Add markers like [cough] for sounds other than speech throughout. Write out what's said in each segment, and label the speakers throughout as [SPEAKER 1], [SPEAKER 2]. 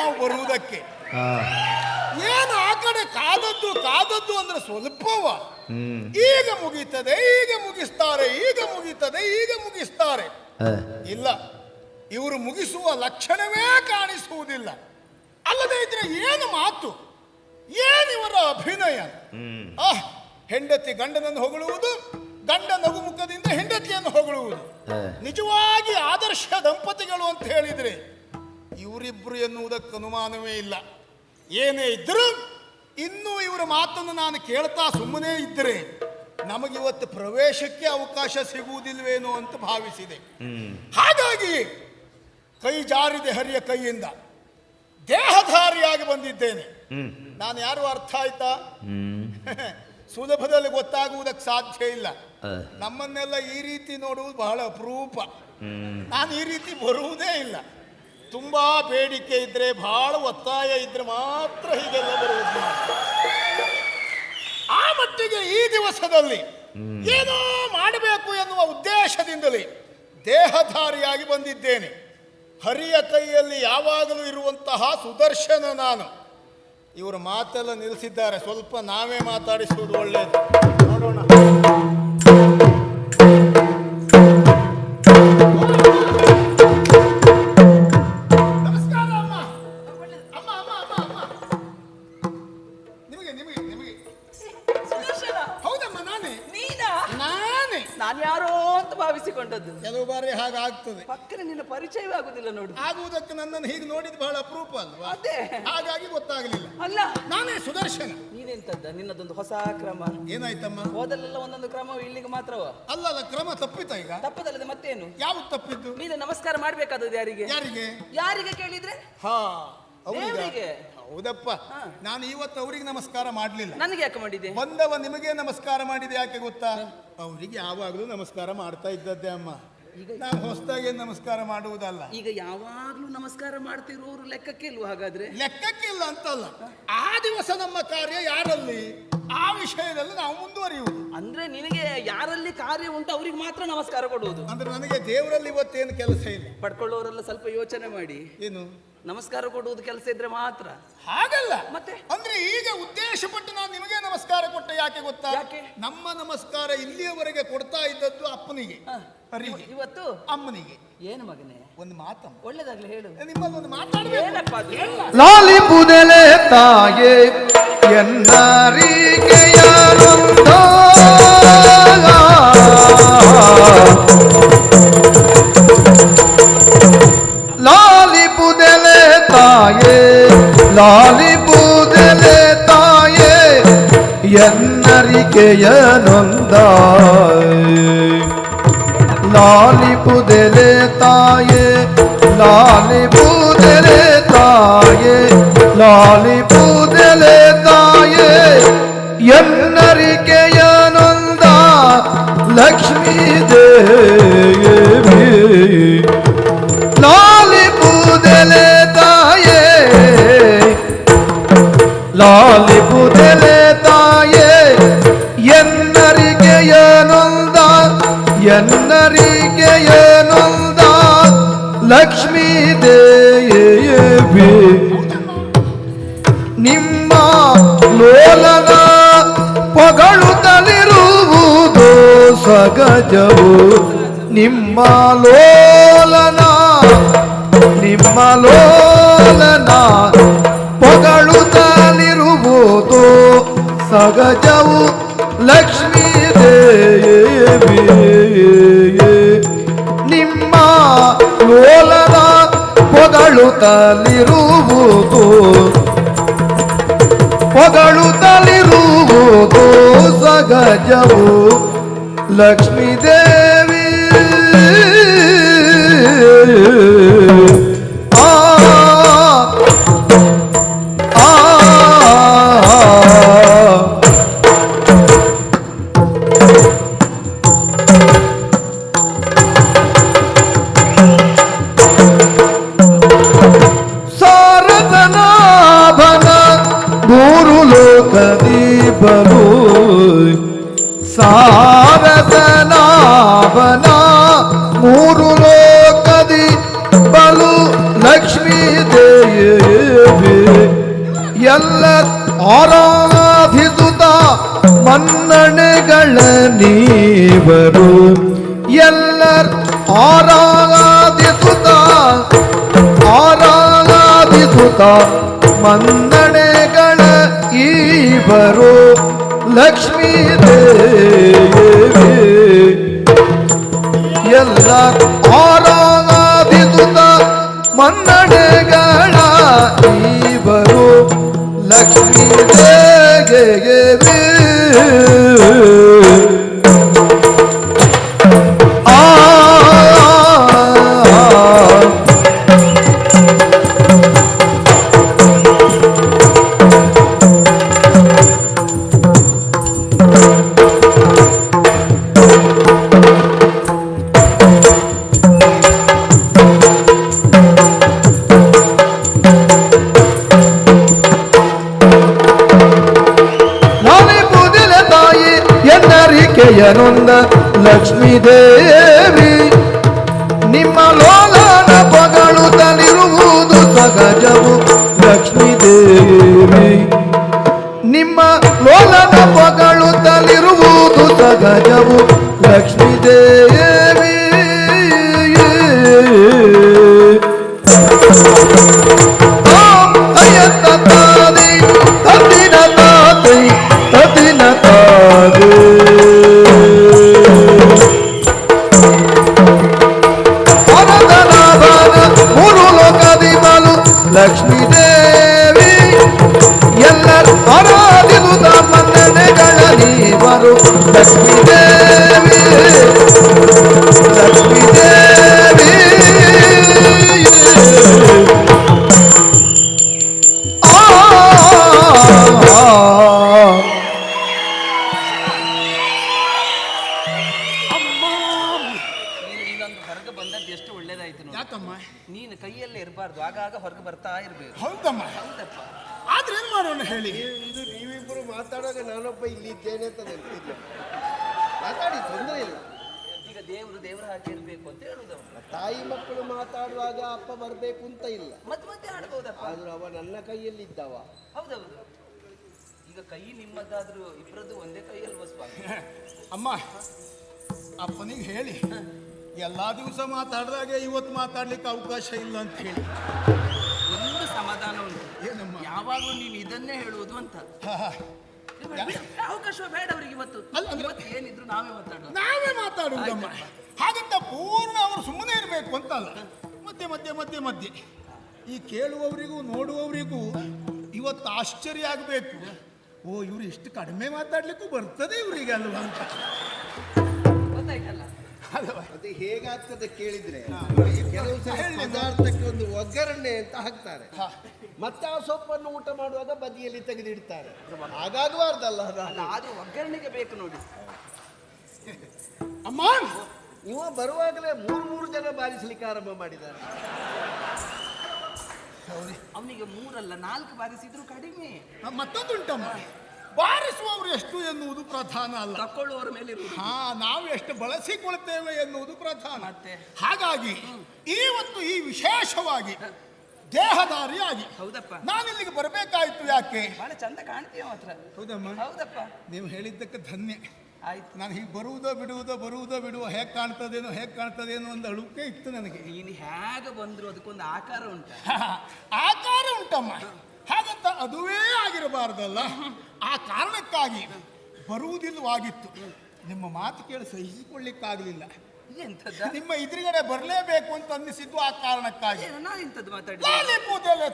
[SPEAKER 1] ನಾವು ಬರುವುದಕ್ಕೆ ಏನು ಆ ಕಡೆ ಕಾದದ್ದು ಕಾದದ್ದು ಅಂದ್ರೆ ಸ್ವಲ್ಪವ. ಈಗ ಮುಗೀತದೆ ಈಗ ಮುಗಿಸ್ತಾರೆ ಈಗ ಮುಗೀತದೆ ಈಗ ಮುಗಿಸ್ತಾರೆ. ಇಲ್ಲ ಇವರು ಮುಗಿಸುವ ಲಕ್ಷಣವೇ ಕಾಣಿಸುವುದಿಲ್ಲ. ಅಲ್ಲದೆ ಇದ್ರೆ ಏನು ಮಾತು? ಏನಿವರ ಅಭಿನಯ? ಆಹ್ ಹೆಂಡತಿ ಗಂಡನನ್ನು ಹೊಗಳುವುದು ಗಂಡ ನಗು ಮುಖದಿಂದ ಹೆಂಡತಿಯನ್ನು ಹೊಗಳುವುದು. ನಿಜವಾಗಿ ಆದರ್ಶ ದಂಪತಿಗಳು ಅಂತ ಹೇಳಿದ್ರೆ ಇವರಿಬ್ರು ಎನ್ನುವುದಕ್ಕೆ ಅನುಮಾನವೇ ಇಲ್ಲ. ಏನೇ ಇದ್ದರೂ ಇನ್ನೂ ಇವರ ಮಾತನ್ನು ನಾನು ಕೇಳ್ತಾ ಸುಮ್ಮನೆ ಇದ್ದರೆ ನಮಗಿವತ್ತು ಪ್ರವೇಶಕ್ಕೆ ಅವಕಾಶ ಸಿಗುವುದಿಲ್ವೇನೋ ಅಂತ ಭಾವಿಸಿದೆ. ಹಾಗಾಗಿ ಕೈ ಜಾರಿದೆ ಹರಿಯ ಕೈಯಿಂದ. ದೇಹಧಾರಿಯಾಗಿ ಬಂದಿದ್ದೇನೆ. ನಾನು ಯಾರು ಅರ್ಥ ಆಯ್ತಾ? [laughs] ಸುಲಭದಲ್ಲಿ ಗೊತ್ತಾಗುವುದಕ್ಕೆ ಸಾಧ್ಯ ಇಲ್ಲ. ನಮ್ಮನ್ನೆಲ್ಲ ಈ ರೀತಿ ನೋಡುವುದು ಬಹಳ ಅಪರೂಪ. ನಾನು ಈ ರೀತಿ ಬರುವುದೇ ಇಲ್ಲ. ತುಂಬಾ ಬೇಡಿಕೆ ಇದ್ರೆ ಬಹಳ ಒತ್ತಾಯ ಇದ್ರೆ ಮಾತ್ರ ಹೀಗೆಲ್ಲ ಬರುವುದು. ಆ ಮಟ್ಟಿಗೆ ಈ ದಿವಸದಲ್ಲಿ ಏನೋ ಮಾಡಬೇಕು ಎನ್ನುವ ಉದ್ದೇಶದಿಂದಲೇ ದೇಹಧಾರಿಯಾಗಿ ಬಂದಿದ್ದೇನೆ. ಹರಿಯ ಕೈಯಲ್ಲಿ ಯಾವಾಗಲೂ ಇರುವಂತಹ ಸುದರ್ಶನ ನಾನು. ಇವರು ಮಾತೆಲ್ಲ ನಿಲ್ಲಿಸಿದ್ದಾರೆ ಸ್ವಲ್ಪ ನಾವೇ ಮಾತಾಡಿಸುವುದು ಒಳ್ಳೆಯದು ನೋಡೋಣ.
[SPEAKER 2] ಪರಿಚಯವೇ ಆಗುದಿಲ್ಲ ನೋಡು.
[SPEAKER 1] ಆಗುವುದಕ್ಕೆ ನನ್ನನ್ನು ಹೀಗೆ ನೋಡಿದ್ ಬಹಳ ಅಪರೂಪ ಅಲ್ವಾ?
[SPEAKER 2] ಅದೇ.
[SPEAKER 1] ಹಾಗಾಗಿ ಗೊತ್ತಾಗಲಿಲ್ಲ.
[SPEAKER 2] ಅಲ್ಲ.
[SPEAKER 1] ನಾನೇ ಸುದರ್ಶನ.
[SPEAKER 2] ನೀನೆಂತದ್ದ? ನಿನ್ನದೊಂದು ಹೊಸ ಕ್ರಮ.
[SPEAKER 1] ಏನಾಯ್ತಮ್ಮ?
[SPEAKER 2] ಹೋದಲ್ಲೆಲ್ಲ ಒಂದೊಂದು ಕ್ರಮ ಇಲ್ಲಿಗೆ ಮಾತ್ರವ
[SPEAKER 1] ಅಲ್ಲ ಅಲ್ಲ ಕ್ರಮ ತಪ್ಪಿತ ಈಗ?
[SPEAKER 2] ತಪ್ಪದಲ್ಲದೆ ಮತ್ತೇನು?
[SPEAKER 1] ಯಾವ್ದು ತಪ್ಪಿದ್ದು?
[SPEAKER 2] ನೀನು ನಮಸ್ಕಾರ ಮಾಡ್ಬೇಕಾದದ್ದು ಯಾರಿಗೆ?
[SPEAKER 1] ಯಾರಿಗೆ?
[SPEAKER 2] ಯಾರಿಗೆ ಕೇಳಿದ್ರೆ?
[SPEAKER 1] ಹಾ ಅವರಿಗೆ. ಹೌದಪ್ಪ. ನಾನು ಇವತ್ತು ಅವರಿಗೆ ನಮಸ್ಕಾರ ಮಾಡ್ಲಿಲ್ಲ.
[SPEAKER 2] ನನಗೆ ಯಾಕೆ ಮಾಡಿದೆ?
[SPEAKER 1] ಬಂದವ ನಿಮಗೆ ನಮಸ್ಕಾರ ಮಾಡಿದೆ ಯಾಕೆ ಗೊತ್ತಾ? ಅವರಿಗೆ ಯಾವಾಗಲೂ ನಮಸ್ಕಾರ ಮಾಡ್ತಾ ಇದ್ದದ್ದೇ ಅಮ್ಮ.
[SPEAKER 2] ಈಗ
[SPEAKER 1] ನಾವು ಹೊಸದಾಗಿ ನಮಸ್ಕಾರ ಮಾಡುವುದಲ್ಲ.
[SPEAKER 2] ಈಗ ಯಾವಾಗಲೂ ನಮಸ್ಕಾರ ಮಾಡ್ತಿರೋರು ಲೆಕ್ಕಕ್ಕೆ ಇಲ್ವ ಹಾಗಾದ್ರೆ?
[SPEAKER 1] ಲೆಕ್ಕಕ್ಕಿಲ್ಲ ಅಂತಲ್ಲ. ಆ ದಿವಸ ನಮ್ಮ ಕಾರ್ಯ ಯಾರಲ್ಲಿ? ಆ ವಿಷಯದಲ್ಲಿ ನಾವು ಮುಂದುವರಿಯುವುದು.
[SPEAKER 2] ಅಂದ್ರೆ ನಿನಗೆ ಯಾರಲ್ಲಿ ಕಾರ್ಯ ಉಂಟು ಅವ್ರಿಗೆ ಮಾತ್ರ ನಮಸ್ಕಾರ ಕೊಡುವುದು.
[SPEAKER 1] ಅಂದ್ರೆ ನನಗೆ ದೇವರಲ್ಲಿ ಇವತ್ತೇನು ಕೆಲಸ ಇಲ್ಲ.
[SPEAKER 2] ಪಡ್ಕೊಳ್ಳೋರೆಲ್ಲ ಸ್ವಲ್ಪ ಯೋಚನೆ ಮಾಡಿ.
[SPEAKER 1] ಏನು?
[SPEAKER 2] ನಮಸ್ಕಾರ ಕೊಡುವುದು ಕೆಲಸ ಇದ್ರೆ ಮಾತ್ರ.
[SPEAKER 1] ಹಾಗಲ್ಲ.
[SPEAKER 2] ಮತ್ತೆ?
[SPEAKER 1] ಅಂದ್ರೆ ಈಗ ಉದ್ದೇಶಪಟ್ಟು ನಾನು ನಿಮಗೆ ನಮಸ್ಕಾರ ಕೊಟ್ಟೆ ಯಾಕೆ ಗೊತ್ತಾ?
[SPEAKER 2] ಯಾಕೆ?
[SPEAKER 1] ನಮ್ಮ ನಮಸ್ಕಾರ ಇಲ್ಲಿಯವರೆಗೆ ಕೊಡ್ತಾ ಇದ್ದದ್ದು ಅಪ್ಪನಿಗೆ.
[SPEAKER 2] ಹ.
[SPEAKER 1] ಹರಿಗೆ
[SPEAKER 2] ಇವತ್ತು?
[SPEAKER 1] ಅಮ್ಮನಿಗೆ.
[SPEAKER 2] ಏನು ಮಗನೇ?
[SPEAKER 1] ಒಂದು ಮಾತಮ್ಮ.
[SPEAKER 2] ಒಳ್ಳೇದಾಗ್ಲಿ ಹೇಳು.
[SPEAKER 1] ನಿಮ್ಮಲ್ಲಿ ಒಂದು ಮಾತಾಡ್ಬೇಕು.
[SPEAKER 2] ಏನಪ್ಪ ಅದು?
[SPEAKER 3] ಲಾಲಿ ಪುದಲೆ ತಾಯೇ ಎನ್ನರಿಕೆಯ ನೊಂದ ಲಾಲಿ ಪುದಲೆ ತಾಯೇ ಲಾಲಿ ಪುದಲೆ ತಾಯೇ ಎನ್ನರಿಕೆಯ ನೊಂದ ಲಾಲಿ ಪುದೆಲೆ ತಾಯೇ ಲಾಲಿ ಪುದೆಲೆ ತಾಯೇ ಲಾಲಿ ಪುದೆಲೆ ತಾಯೇ ಎನ್ನರಿಕೆಯ ನೊಂದ ಲಕ್ಷ್ಮೀ ದೇವಿ ಲಾಲಿ ಪುದೆಲೆ ತಾಯೇ ಲಾಲಿ ಪುದೆಲೆ ತಾಯೇ ಎನ್ನರಿಗೆಯ ನೊಂದ ಎನ್ನರಿಗೆಯ ಲೋಲನ ಪೊಗಳುತ್ತಲಿರುವುದು ಸಗಜವು. ನಿಮ್ಮ ಲೋಲನ ನಿಮ್ಮ ಲೋಲನ ಪೊಗಳುತ್ತಲಿರುವುದು ಸಗಜವು. ಲಕ್ಷ್ಮೀ ದೇವಿ ನಿಮ್ಮ ಲೋಲನ ಪೊಗಳುತ್ತಲಿರುವುದು ಪೊಗಳುತ್ತಲಿರುವುದು ಸಗಜವು ಲಕ್ಷ್ಮೀ ದೇವಿ ಲಕ್ಷ್ಮೀ ದೇವಿ. ಎಲ್ಲ ಆರಾಧಿಸುತ್ತ ಮನ್ನಣೆಗಳ ಇವರು ಲಕ್ಷ್ಮೀ ದೇವಿ ಎನ್ನರಿಕೆಯ ನೊಂದ ಲಕ್ಷ್ಮೀ ದೇವಿ. ನಿಮ್ಮ ಲೋಲನ ಪಗಳುತ್ತಲಿರುವುದು ಸಗಜವು ಲಕ್ಷ್ಮೀ ದೇವಿ. ನಿಮ್ಮ ಲೋಲನ ಪಗಳುತ್ತಲಿರುವುದು ಸಗಜವು ಲಕ್ಷ್ಮೀ ದೇವಿ.
[SPEAKER 4] Let's ಬರಬೇಕು ಅಂತ ಇಲ್ಲ.
[SPEAKER 2] ಮತ್ತೆ ಮತ್ತೆ ಆಡ್ಬೋದಪ್ಪ
[SPEAKER 4] ಆದ್ರೂ ಅವ ನನ್ನ ಕೈಯಲ್ಲಿ ಇದ್ದವ
[SPEAKER 2] ಹೌದೌದು. ಈಗ ಕೈ ನಿಮ್ಮದಾದ್ರೂ ಇಬ್ಬರದ್ದು ಒಂದೇ ಕೈಯಲ್ಲಿ [laughs]
[SPEAKER 1] ಅಮ್ಮ ಅಪ್ಪನಿಗೆ ಹೇಳಿ. ಎಲ್ಲಾ ದಿವಸ ಮಾತಾಡಿದಾಗೆ ಇವತ್ತು ಮಾತಾಡ್ಲಿಕ್ಕೆ ಅವಕಾಶ ಇಲ್ಲ ಅಂತ ಹೇಳಿ.
[SPEAKER 2] ಒಂದು ಸಮಾಧಾನ ಉಂಟು.
[SPEAKER 1] ಏನಮ್ಮ?
[SPEAKER 2] ಯಾವಾಗಲೂ ನೀನು ಇದನ್ನೇ ಹೇಳುವುದು ಅಂತ. ಅವಕಾಶ ಬೇಡ ಅವರಿಗೆ ಇವತ್ತು. ಇವತ್ತು ಏನಿದ್ರು ನಾವೇ ಮಾತಾಡೋದು.
[SPEAKER 1] ನಾವೇ ಮಾತಾಡೋದು ಹಾಗಂತ ಪೂರ್ಣ ಅವರು ಸುಮ್ಮನೆ ಇರಬೇಕು ಅಂತ ಅಲ್ಲ ಮಧ್ಯೆ ಮಧ್ಯೆ ಮಧ್ಯೆ ಮಧ್ಯೆ. ಈ ಕೇಳುವವರಿಗೂ ನೋಡುವವರಿಗೂ ಇವತ್ತು ಆಶ್ಚರ್ಯ ಆಗಬೇಕು. ಓ ಇವರು ಇಷ್ಟು ಕಡಿಮೆ ಮಾತಾಡ್ಲಿಕ್ಕೂ ಬರ್ತದೆ ಇವರಿಗೆ ಅಲ್ವಾ ಅಂತ?
[SPEAKER 4] ಅದು ಹೇಗಾಗ್ತದೆ ಕೇಳಿದ್ರೆ. ಕೆಲವು ಸಲ ಪದಾರ್ಥಕ್ಕೆ ಒಂದು ಒಗ್ಗರಣೆ ಅಂತ ಹಾಕ್ತಾರೆ. ಮತ್ತೆ ಆ ಸೊಪ್ಪನ್ನು ಊಟ ಮಾಡುವಾಗ ಬದಿಯಲ್ಲಿ ತೆಗೆದಿಡ್ತಾರೆ. ಹಾಗಾಗಬಾರ್ದಲ್ಲ ಅದು
[SPEAKER 2] ಒಗ್ಗರಣೆಗೆ ಬೇಕು ನೋಡಿ.
[SPEAKER 1] ಅಮ್ಮ!
[SPEAKER 4] ಇವ ಬರುವಾಗಲೇ ಮೂರು ಮೂರು ಜನ ಬಾರಿಸಲಿಕ್ಕೆ ಆರಂಭ ಮಾಡಿದ್ದಾರೆ.
[SPEAKER 2] ಅವನಿಗೆ ಮೂರಲ್ಲ ನಾಲ್ಕು ಬಾರಿಸಿದ್ರು ಕಡಿಮೆ.
[SPEAKER 1] ಮತ್ತೊಂದುಂಟಮ್ಮ. ಬಾರಿಸುವವರು ಎಷ್ಟು ಎನ್ನುವುದು ಪ್ರಧಾನ ಅಲ್ಲ.
[SPEAKER 2] ತಕೊಳ್ಳುವವರ ಮೇಲೆ
[SPEAKER 1] ಹಾ ನಾವು ಎಷ್ಟು ಬಳಸಿಕೊಳ್ತೇವೆ ಎನ್ನುವುದು ಪ್ರಧಾನ? ಹಾಗಾಗಿ ಇವತ್ತು ಈ ವಿಶೇಷವಾಗಿ ದೇಹದಾರಿಯಾಗಿ
[SPEAKER 2] ಹೌದಪ್ಪ.
[SPEAKER 1] ನಾನು ಇಲ್ಲಿಗೆ ಬರಬೇಕಾಯ್ತು ಯಾಕೆ?
[SPEAKER 2] ಬಹಳ ಚಂದ ಕಾಣ್ತೀಯ ಮಾತ್ರ
[SPEAKER 1] ಹೌದಮ್ಮ.
[SPEAKER 2] ಹೌದಪ್ಪ.
[SPEAKER 1] ನೀವು ಹೇಳಿದ್ದಕ್ಕೆ ಧನ್ಯ.
[SPEAKER 2] ಆಯ್ತು
[SPEAKER 1] ನಾನು ಹೀಗೆ ಬರುವುದೋ ಬಿಡುವುದೋ ಬರುವುದೋ ಬಿಡುವ ಹೇಗೆ ಕಾಣ್ತದೇನೋ ಹೇಗೆ ಕಾಣ್ತದೇನೋ ಒಂದು ಅಳುಕೆ ಇತ್ತು ನನಗೆ.
[SPEAKER 2] ನೀನು ಹೇಗೆ ಬಂದ್ರು ಅದಕ್ಕೊಂದು ಆಕಾರ ಉಂಟು?
[SPEAKER 1] ಆಕಾರ ಉಂಟಮ್ಮ. ಹಾಗಂತ ಅದುವೇ ಆಗಿರಬಾರ್ದಲ್ಲ. ಆ ಕಾರಣಕ್ಕಾಗಿ ಬರುವುದಿಲ್ಲವಾಗಿತ್ತು. ನಿಮ್ಮ ಮಾತು ಕೇಳಿ ಸಹಿಸಿಕೊಳ್ಳಿಕ್ಕಾಗಲಿಲ್ಲ.
[SPEAKER 2] ಎಂಥದ್ದು?
[SPEAKER 1] ನಿಮ್ಮ ಎದುರುಗಡೆ ಬರಲೇಬೇಕು ಅಂತ ಅನ್ನಿಸಿದ್ದು ಆ ಕಾರಣಕ್ಕಾಗಿ.
[SPEAKER 2] ನಾನು ಇಂಥದ್ದು ಮಾತಾಡಿ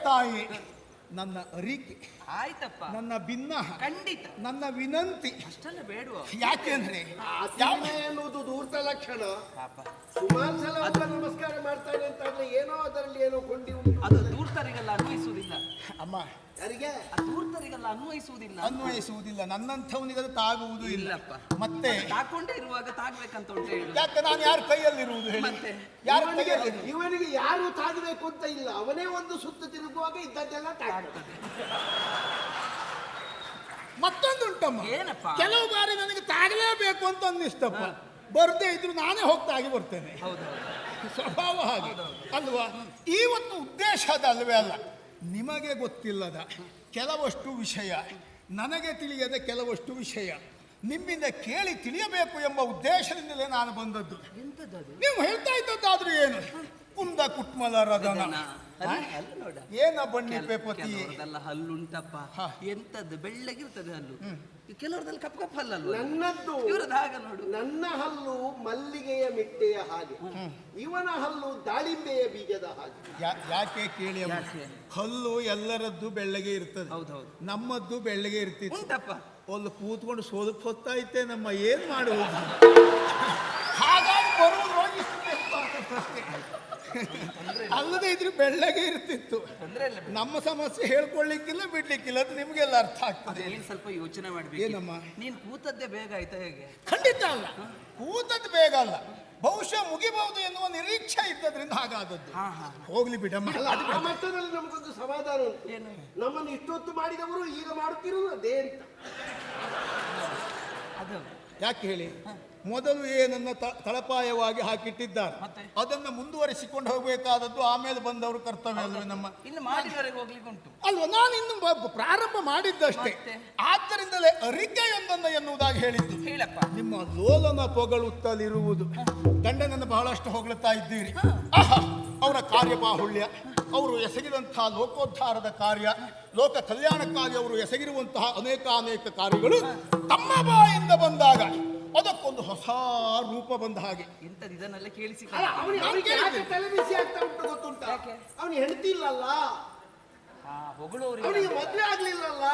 [SPEAKER 1] ತಾಯಿ. ನನ್ನ ಅರಿಕೆ
[SPEAKER 2] ಆಯ್ತಪ್ಪ.
[SPEAKER 1] ನನ್ನ ಭಿನ್ನ
[SPEAKER 2] ಖಂಡಿತ.
[SPEAKER 1] ನನ್ನ ವಿನಂತಿ.
[SPEAKER 2] ಅಷ್ಟೆಲ್ಲ ಬೇಡುವ?
[SPEAKER 1] ಯಾಕೆಂದ್ರೆ
[SPEAKER 4] ಯಾವ ಎನ್ನುವುದು ದೂರ್ತ ಲಕ್ಷಣ.
[SPEAKER 2] ಪಾಪ.
[SPEAKER 4] ಸುಮಾರು ಸಲ ನಮಸ್ಕಾರ ಮಾಡ್ತಾನೆ ಅಂತ ಅಂದ್ರೆ ಏನೋ ಅದರಲ್ಲಿ ಏನೋ ಕೊಂಡಿ ಉಂಟು
[SPEAKER 2] ಅದು ದೂರ್ತರಿಗೆಲ್ಲ ಅನ್ವಯಿಸುವುದಿಲ್ಲ
[SPEAKER 1] ಅಮ್ಮ
[SPEAKER 4] ಯಾರಿಗೆ?
[SPEAKER 2] ಆ ದೂರ್ತರಿಗೆಲ್ಲ ಅನ್ವಯಿಸುವುದಿಲ್ಲ.
[SPEAKER 1] ಅನ್ವಯಿಸುವುದಿಲ್ಲ. ನನ್ನಂಥವನಿಗೆ ಅದು ತಾಗುವುದು
[SPEAKER 2] ಇಲ್ಲಪ್ಪ.
[SPEAKER 1] ಮತ್ತೆ
[SPEAKER 2] ತಾಕೊಂಡೇ ಇರುವಾಗ ತಾಗ್ಬೇಕಂತ ಉಂಟು ಹೇಳು.
[SPEAKER 1] ಯಾಕೆ ನಾನು ಯಾರ ಕೈಯಲ್ಲಿರುವುದು ಹೇಳಿ?
[SPEAKER 2] ಮತ್ತೆ?
[SPEAKER 1] ಯಾರ
[SPEAKER 4] ಇವನಿಗೆ
[SPEAKER 1] ಕೈಯಲ್ಲಿ
[SPEAKER 4] ಇವನಿಗೆ ಯಾರು ತಾಗಬೇಕು ಅಂತ ಇಲ್ಲ. ಅವನೇ ಒಂದು ಸುತ್ತ ತಿರುಗುವಾಗ ಇದ್ದದ್ದೆಲ್ಲ ತಾಗುತ್ತದೆ
[SPEAKER 1] ಮತ್ತೊಂದುಂಟಮ್ಮ.
[SPEAKER 2] ಏನಪ್ಪ?
[SPEAKER 1] ಕೆಲವು ಬಾರಿ ನನಗೆ ತಾಗಲೇಬೇಕು ಅಂತ ಅನ್ನಿಸ್ತಪ್ಪ ಬರ್ದೇ ಇದ್ರು ನಾನೇ ಹೋಗ್ತಾಗಿ ಬರ್ತೇನೆ.
[SPEAKER 2] ಹೌದು.
[SPEAKER 1] ಸ್ವಭಾವ ಹಾಗೆ. ಅಲ್ವಾ? ಇವತ್ತು ಉದ್ದೇಶ ಅದಲ್ವೇ ಅಲ್ಲ. ನಿಮಗೆ ಗೊತ್ತಿಲ್ಲದ ಕೆಲವಷ್ಟು ವಿಷಯ ನನಗೆ ತಿಳಿಯದ ಕೆಲವಷ್ಟು ವಿಷಯ. ನಿಮ್ಮಿಂದ ಕೇಳಿ ತಿಳಿಯಬೇಕು ಎಂಬ ಉದ್ದೇಶದಿಂದಲೇ ನಾನು ಬಂದದ್ದು. ನೀವು ಹೇಳ್ತಾ ಇದ್ದದ್ದಾದ್ರೂ ಏನು? ಕುಂದ ಕುಟ್ಮಲ ರದನ. ಏನ ಬಣ್ಣಿ
[SPEAKER 2] ಪೇಪತಿ ಹಲ್ಲುಂಟಪ್ಪ. ಎಂತದ್ದು? ಬೆಳ್ಳಗಿರ್ತದೆ ಹಲ್ಲು. ಕೆಲವ್ರದಲ್ಲಿ ಕಪ್ ಕಪ್ ಹಲ್ಲಲ್ಲ
[SPEAKER 4] ನನ್ನದ್ದು
[SPEAKER 2] ಇವ್ರದ್ದು ಹಾಗ ನೋಡು.
[SPEAKER 4] ನನ್ನ ಹಲ್ಲು ಮಲ್ಲಿಗೆಯ ಮಿಟ್ಟೆಯ ಹಾಗೆ. ಇವನ ಹಲ್ಲು ದಾಳಿಂಬೆಯ ಬೀಜದ ಹಾಗೆ.
[SPEAKER 1] ಯಾ- ಯಾಕೆ ಕೇಳಿ
[SPEAKER 2] ಯಾಕೆ?
[SPEAKER 1] ಹಲ್ಲು ಎಲ್ಲರದ್ದು ಬೆಳ್ಳಗೆ ಇರ್ತದೆ.
[SPEAKER 2] ಹೌದೌದು.
[SPEAKER 1] ನಮ್ಮದ್ದು ಬೆಳ್ಳಗೆ ಇರ್ತಿತ್ತು.
[SPEAKER 2] ಉಂಟಪ್ಪ.
[SPEAKER 1] ಒಂದು ಕೂತ್ಕೊಂಡು ಸೋದಕ್ಕೆ ಹೊತ್ತಾಯ್ತೆ ನಮ್ಮ ಏನ್ ಮಾಡುವುದು? [laughs] ಹಾಗಾಗಿ ಬರುವುದು ರೋಗಿ ಅಲ್ಲದೆ ಇದ್ರೆ ಬೆಳ್ಳಗೆ ಇರ್ತಿತ್ತು. ನಮ್ಮ ಸಮಸ್ಯೆ ಹೇಳ್ಕೊಳ್ಳಿಕ್ಕಿಲ್ಲ ಬಿಡ್ಲಿಕ್ಕಿಲ್ಲ ಅದು ನಿಮ್ಗೆಲ್ಲ ಅರ್ಥ ಆಗ್ತದೆ.
[SPEAKER 2] ಸ್ವಲ್ಪ ಯೋಚನೆ ಮಾಡ್ಬೇಕು.
[SPEAKER 1] ಏನಮ್ಮ?
[SPEAKER 2] ನೀನ್ ಕೂತದ್ದೇ ಬೇಗ ಆಯ್ತಾ ಹೇಗೆ?
[SPEAKER 1] ಖಂಡಿತ ಅಲ್ಲ. ಕೂತದ್ದು ಬೇಗ ಅಲ್ಲ. ಬಹುಶಃ ಮುಗಿಬಹುದು ಎನ್ನುವ ನಿರೀಕ್ಷೆ ಇದ್ದದ್ರಿಂದ ಹಾಗಾದದ್ದು. ಹೋಗ್ಲಿ ಬಿಡಮ್ಮ.
[SPEAKER 4] ಆ ಮಟ್ಟದಲ್ಲಿ ನಮಗೊಂದು ಸಮಾಧಾನ ಉಂಟು.
[SPEAKER 2] ಏನು?
[SPEAKER 4] ನಮ್ಮನ್ನು ಇಷ್ಟೊತ್ತು ಮಾಡಿದವರು ಈಗ ಮಾಡುತ್ತಿರುವುದು ಅದೇ ಅಂತ.
[SPEAKER 2] ಅದು.
[SPEAKER 1] ಯಾಕೆ ಹೇಳಿ? ಮೊದಲು ಏನನ್ನು ತಳಪಾಯವಾಗಿ ಹಾಕಿಟ್ಟಿದ್ದಾರೆ? ಅದನ್ನು ಮುಂದುವರಿಸಿಕೊಂಡು ಹೋಗಬೇಕಾದದ್ದು ಆಮೇಲೆ ಬಂದವರು ಕರ್ತವ್ಯ ಅಲ್ವೇ ನಮ್ಮ
[SPEAKER 2] ಇನ್ನು ಮಾಡಿದವರೆಗೆ ಹೋಗ್ಲಿಕ್ಕೆ ಉಂಟು.
[SPEAKER 1] ಅಲ್ವಾ ನಾನು ಇನ್ನು ಪ್ರಾರಂಭ ಮಾಡಿದ್ದಷ್ಟೇ. ಆದ್ದರಿಂದಲೇ ಅರಿಕೆಯೊಂದನ್ನು ಎನ್ನುವುದಾಗಿ ಹೇಳಿದ್ದು.
[SPEAKER 2] ಹೇಳಪ್ಪ.
[SPEAKER 1] ನಿಮ್ಮ ಲೋಲನ ಪೊಗಳುತ್ತಲಿರುವುದು. ಗಂಡನನ್ನು ಬಹಳಷ್ಟು ಹೊಗಳುತ್ತಾ ಇದ್ದೀರಿ. ಆಹಾ, ಅವರ ಕಾರ್ಯಬಾಹುಳ್ಯ. ಅವರು ಎಸಗಿದಂತಹ ಲೋಕೋದ್ಧಾರದ ಕಾರ್ಯ. ಲೋಕ ಕಲ್ಯಾಣಕ್ಕಾಗಿ ಅವರು ಎಸಗಿರುವಂತಹ ಅನೇಕ ಅನೇಕ ಕಾರ್ಯಗಳು ತಮ್ಮ ಬಾಯಿಂದ ಬಂದಾಗ ಅದಕ್ಕೊಂದು ಹೊಸ ರೂಪ ಬಂದ ಹಾಗೆ.
[SPEAKER 2] ಎಂತದ್ದು ಇದನ್ನೆಲ್ಲ ಕೇಳಿಸಿ.
[SPEAKER 4] ಅವನಿಗೆ ಯಾಕೆ ತಲೆ ಬಿಸಿ ಆಗ್ತಾ ಉಂಟು ಗೊತ್ತುಂಟ?
[SPEAKER 2] ಯಾಕೆ?
[SPEAKER 4] ಅವನಿಗೆ ಹೆಂಡತಿ ಇಲ್ಲಲ್ಲ
[SPEAKER 2] ಆ ಹೊಗಳೋರಿಗೆ
[SPEAKER 4] ಅವನಿಗೆ ಮದ್ವೆ ಆಗ್ಲಿಲ್ಲಲ್ಲ.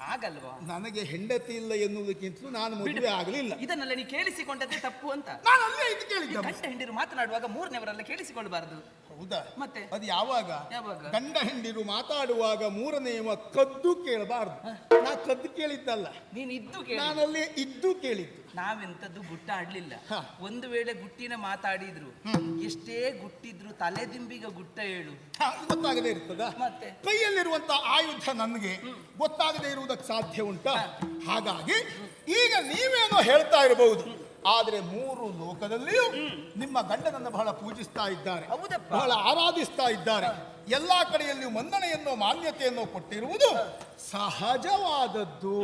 [SPEAKER 2] ಹಾಗಲ್ವಾ?
[SPEAKER 1] ನನಗೆ ಹೆಂಡತಿ ಇಲ್ಲ ಎನ್ನುವುದಕ್ಕಿಂತಲೂ ನಾನು ಮದುವೆ ಆಗಲಿಲ್ಲ.
[SPEAKER 2] ಇದನ್ನೆಲ್ಲ ನೀ ಕೇಳಿಸಿಕೊಂಡದ್ದೇ ತಪ್ಪು ಅಂತ.
[SPEAKER 1] ನಾನು ಅಲ್ಲೇ ಇದು ಕೇಳಿದ್ದೆ.
[SPEAKER 2] ಗಂಡ ಹೆಂಡಿರು ಮಾತನಾಡುವಾಗ ಮೂರನೇವರೆಲ್ಲ ಕೇಳಿಸಿಕೊಳ್ಬಾರ್ದು.
[SPEAKER 1] ಹೌದಾ?
[SPEAKER 2] ಮತ್ತೆ?
[SPEAKER 1] ಅದು ಯಾವಾಗ?
[SPEAKER 2] ಯಾವಾಗ?
[SPEAKER 1] ಗಂಡ ಹೆಂಡಿರು ಮಾತಾಡುವಾಗ ಮೂರನೆಯವ ಕದ್ದು ಕೇಳಬಾರ್ದು. ನಾ ಕದ್ದು ಕೇಳಿದ್ದಲ್ಲ.
[SPEAKER 2] ನೀನ್ ಇದ್ದು ಕೇಳಿ.
[SPEAKER 1] ನಾನಲ್ಲಿ ಇದ್ದು ಕೇಳಿದ್ದು.
[SPEAKER 2] ನಾವೆಂತದ್ದು ಗುಟ್ಟ ಆಡ್ಲಿಲ್ಲ. ಒಂದು ವೇಳೆ ಗುಟ್ಟಿನ ಮಾತಾಡಿದ್ರು ಎಷ್ಟೇ ಗುಟ್ಟಿದ್ರು ತಲೆ ತಲೆದಿಂಬಿಗ ಗುಟ್ಟ ಹೇಳು.
[SPEAKER 1] ಗೊತ್ತಾಗದೇ ಇರ್ತದ?
[SPEAKER 2] ಮತ್ತೆ?
[SPEAKER 1] ಕೈಯಲ್ಲಿರುವಂತ ಆಯುಧ ನನಗೆ ಗೊತ್ತಾಗದೇ ಇರುವುದಕ್ಕೆ ಸಾಧ್ಯ ಉಂಟಾ? ಹಾಗಾಗಿ ಈಗ ನೀವೇನೋ ಹೇಳ್ತಾ ಇರಬಹುದು. ಆದ್ರೆ ಮೂರು ಲೋಕದಲ್ಲಿಯೂ ನಿಮ್ಮ ಗಂಡನನ್ನು ಬಹಳ ಪೂಜಿಸ್ತಾ ಇದ್ದಾರೆ. ಬಹಳ ಆರಾಧಿಸ್ತಾ ಇದ್ದಾರೆ. ಎಲ್ಲಾ ಕಡೆಯಲ್ಲಿಯೂ ಮನ್ನಣೆಯನ್ನು ಮಾನ್ಯತೆಯನ್ನು ಕೊಟ್ಟಿರುವುದು ಸಹಜವಾದದ್ದು.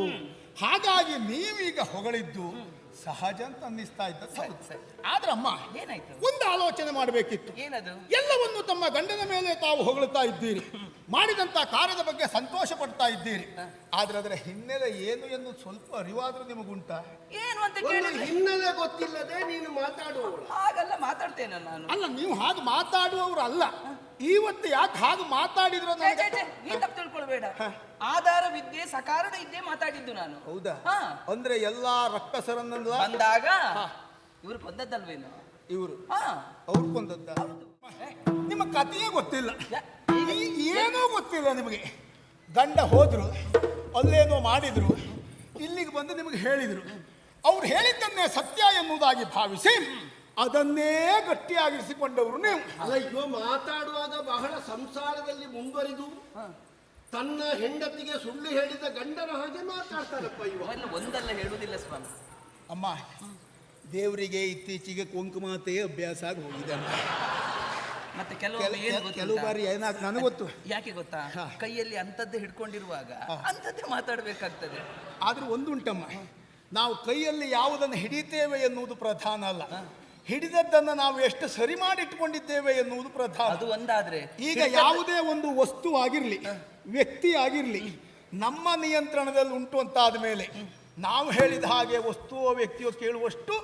[SPEAKER 1] ಹಾಗಾಗಿ ನೀವೀಗ ಹೊಗಳಿದ್ದು ಸಹಜ ಅಂತ ಅನ್ನಿಸ್ತಾ ಇದ್ದ.
[SPEAKER 2] ಆದ್ರೆ
[SPEAKER 1] ಅಮ್ಮ
[SPEAKER 2] ಏನಾಯ್ತು?
[SPEAKER 1] ಒಂದು ಆಲೋಚನೆ ಮಾಡಬೇಕಿತ್ತು.
[SPEAKER 2] ಏನದು?
[SPEAKER 1] ಎಲ್ಲವನ್ನು ತಮ್ಮ ಗಂಡನ ಮೇಲೆ ತಾವು ಹೊಗಳುತ್ತಾ ಇದ್ದೀರಿ. ಮಾಡಿದಂತ ಕಾರ್ಯದ ಬಗ್ಗೆ ಸಂತೋಷ ಪಡ್ತಾ ಇದ್ದೀರಿ. ಆದ್ರೆ ಅದರ ಹಿನ್ನೆಲೆ ಏನು ಎಂದು ಸ್ವಲ್ಪ ಅರಿವಾದ್ರೂ ನಿಮಗುಂಟಾ?
[SPEAKER 2] ಏನು ಅಂತ
[SPEAKER 4] ಹಿನ್ನೆಲೆ ಗೊತ್ತಿಲ್ಲದೆ ನೀನು ಮಾತಾಡುವವಳು.
[SPEAKER 2] ಹಾಗಲ್ಲ ಮಾತಾಡ್ತೇನೆ ನಾನು.
[SPEAKER 1] ಅಲ್ಲ ನೀವು ಹಾಗೆ ಮಾತಾಡುವವರು ಅಲ್ಲ ಇವತ್ತು ಯಾಕೆ ಹಾಗೆ ಮಾತಾಡಿದ್ರು
[SPEAKER 2] ಅಂತ ತಪ್ಪು ತಿಳ್ಕೊಳ್ಬೇಡ. ಆಧಾರ ವಿದ್ಯೆ ಸಕಾರಣ ಇದ್ದೇ ಮಾತಾಡಿದ್ದು ನಾನು.
[SPEAKER 1] ಹೌದಾ?
[SPEAKER 2] ಹಾ.
[SPEAKER 1] ಅಂದ್ರೆ ಎಲ್ಲಾ ರಕ್ಕಸರನ್ನೆಲ್ಲ
[SPEAKER 2] ಬಂದಾಗ ಇವ್ರು ಕೊಂದದ್ದಲ್ವೇನು?
[SPEAKER 1] ಇವರು?
[SPEAKER 2] ಹಾ.
[SPEAKER 1] ಅವ್ರು ಕೊಂದದ್ದ? ನಿಮ್ಮ ಕಥೆಯೇ ಗೊತ್ತಿಲ್ಲ.
[SPEAKER 2] ಯಾ-
[SPEAKER 1] ಈ- ಏನೂ ಗೊತ್ತಿಲ್ಲ ನಿಮಗೆ. ಗಂಡ ಹೋದ್ರು ಅಲ್ಲೇನೋ ಮಾಡಿದ್ರು ಇಲ್ಲಿಗೆ ಬಂದು ನಿಮಗೆ ಹೇಳಿದ್ರು. ಅವ್ರು ಹೇಳಿದ್ದನ್ನೇ ಸತ್ಯ ಎನ್ನುವುದಾಗಿ ಭಾವಿಸಿ. ಅದನ್ನೇ ಗಟ್ಟಿಯಾಗಿಸಿಕೊಂಡವರು ನೀವು.
[SPEAKER 4] ಅಲ್ಲ ಇವ ಮಾತಾಡುವಾಗ ಬಹಳ ಸಂಸಾರದಲ್ಲಿ ಮುಂದುವರಿದು ತನ್ನ ಹೆಂಡತಿಗೆ ಸುಳ್ಳು ಹೇಳಿದ ಗಂಡನ ಹಾಗೆ ಮಾತಾಡ್ತಾರಪ್ಪ ಇವ
[SPEAKER 2] ಅವೆಲ್ಲ ಒಂದಲ್ಲ ಹೇಳುವುದಿಲ್ಲ ಸ್ವಾಮಿ.
[SPEAKER 1] ಅಮ್ಮ ದೇವರಿಗೆ ಇತ್ತೀಚೆಗೆ ಕುಂಕುಮಾತೆಯೇ ಅಭ್ಯಾಸ ಆಗಿ ಹೋಗಿದೆ ಅಮ್ಮ.
[SPEAKER 2] ಮತ್ತೆ
[SPEAKER 1] ಕೆಲ-
[SPEAKER 2] ಕೆಲವೊಮ್ಮೆ ಏನು
[SPEAKER 1] ಕೆಲ- ಕೆಲವು ಬಾರಿ ಏನಾಗ್ ನನಗೆ ಗೊತ್ತು.
[SPEAKER 2] ಯಾಕೆ ಗೊತ್ತಾ?
[SPEAKER 1] ಹಾ.
[SPEAKER 2] ಕೈಯಲ್ಲಿ ಅಂತದ್ದೇ ಹಿಡ್ಕೊಂಡಿರುವಾಗ
[SPEAKER 1] ಅಂಥದ್ದೇ
[SPEAKER 2] ಮಾತಾಡಬೇಕಾಗ್ತದೆ. ಮಾತಾಡ್ಬೇಕಾಗ್ತದೆ
[SPEAKER 1] ಆದ್ರೂ ಒಂದುಂಟಮ್ಮ ನಾವು ಕೈಯಲ್ಲಿ ಯಾವುದನ್ನು ಹಿಡಿತೇವೆ ಎನ್ನುವುದು ಪ್ರಧಾನ ಅಲ್ಲ. ಹಿಡಿದದ್ದನ್ನು ನಾವು ಎಷ್ಟು ಸರಿ ಮಾಡಿಟ್ಟುಕೊಂಡಿದ್ದೇವೆ ಎನ್ನುವುದು ಪ್ರಧಾನ.
[SPEAKER 2] ಅದು ಒಂದಾದ್ರೆ
[SPEAKER 1] ಈಗ ಯಾವುದೇ ಒಂದು ವಸ್ತು ಆಗಿರಲಿ ವ್ಯಕ್ತಿ ಆಗಿರಲಿ ನಮ್ಮ ನಿಯಂತ್ರಣದಲ್ಲಿ ಉಂಟು ಅಂತಾದ ಮೇಲೆ ನಾವು ಹೇಳಿದ ಹಾಗೆ ವಸ್ತುವೋ ವ್ಯಕ್ತಿಯೋ ಕೇಳುವಷ್ಟು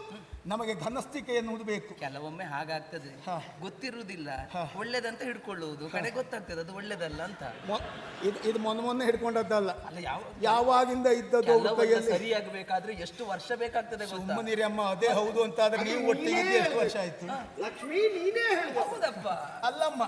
[SPEAKER 1] ನಮಗೆ ಘನಸ್ಥಿಕೆ ಎನ್ನುವುದು ಬೇಕು.
[SPEAKER 2] ಕೆಲವೊಮ್ಮೆ ಹಾಗಾಗ್ತದೆ.
[SPEAKER 1] ಹಾ.
[SPEAKER 2] ಗೊತ್ತಿರುವುದಿಲ್ಲ.
[SPEAKER 1] ಹಾ.
[SPEAKER 2] ಒಳ್ಳೇದಂತ ಹಿಡ್ಕೊಳ್ಳುವುದು. ಕಡೆ ಗೊತ್ತಾಗ್ತದೆ ಅದು ಒಳ್ಳೇದಲ್ಲ ಅಂತ.
[SPEAKER 1] ಮೊ- ಇದು ಇದು ಮೊನ್ನೆ ಮೊನ್ನೆ ಹಿಡ್ಕೊಂಡದ್ದಲ್ಲ
[SPEAKER 2] ಅಲ್ಲ. ಯಾವ
[SPEAKER 1] ಯಾವಾಗಿಂದ ಇದ್ದದ್ದು ಅವ್ರ
[SPEAKER 2] ಕೆಲವೊಂದು
[SPEAKER 1] ಕೈಯಲ್ಲಿ?
[SPEAKER 2] ಸರಿಯಾಗಬೇಕಾದ್ರೆ ಎಷ್ಟು ವರ್ಷ ಬೇಕಾಗ್ತದೆ ಗೊತ್ತಾ?
[SPEAKER 1] ಸುಮ್ಮನಿರಿ ಅಮ್ಮ ಅದೇ ಹೌದು ಅಂತಾದ್ರೆ ನೀವು ಒಟ್ಟಿಗೆ ಎಷ್ಟು ವರ್ಷ ಆಯ್ತು?
[SPEAKER 4] ಲಕ್ಷ್ಮಿ ನೀನೇ ಹೇಳ
[SPEAKER 2] ಹೌದಪ್ಪ.
[SPEAKER 1] ಅಲ್ಲಮ್ಮ